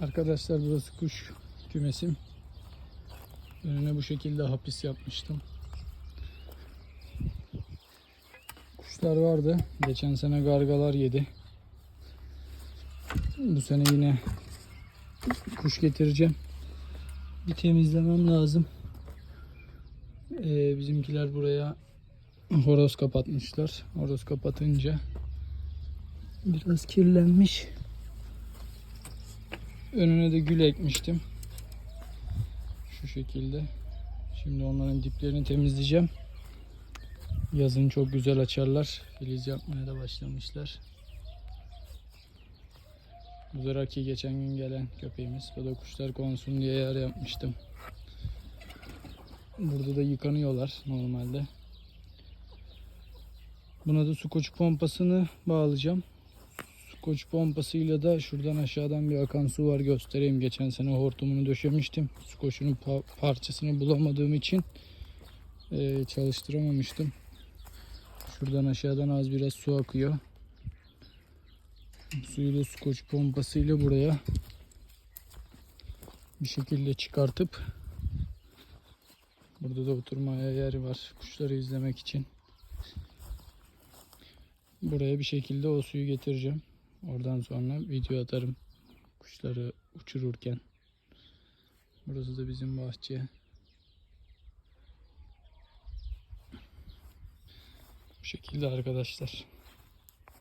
Arkadaşlar burası kuş kümesim. Önüne bu şekilde hapis yapmıştım. Kuşlar vardı. Geçen sene gargalar yedi. Bu sene yine kuş getireceğim. Bir temizlemem lazım. Ee, bizimkiler buraya horoz kapatmışlar. Horoz kapatınca biraz kirlenmiş. Önüne de gül ekmiştim. Şu şekilde. Şimdi onların diplerini temizleyeceğim. Yazın çok güzel açarlar. Filiz yapmaya da başlamışlar. Bu da Raki geçen gün gelen köpeğimiz. O da kuşlar konsun diye yer yapmıştım. Burada da yıkanıyorlar normalde. Buna da su koçu pompasını bağlayacağım. Su koçu pompasıyla da şuradan aşağıdan bir akan su var göstereyim. Geçen sene hortumunu döşemiştim. Su koçunun pa- parçasını bulamadığım için eee, çalıştıramamıştım. Şuradan aşağıdan az biraz su akıyor. Suyu da su koçu pompasıyla buraya bir şekilde çıkartıp burada da oturmaya yer var kuşları izlemek için. Buraya bir şekilde o suyu getireceğim. Oradan sonra video atarım kuşları uçururken. Burası da bizim bahçe. Bu şekilde arkadaşlar.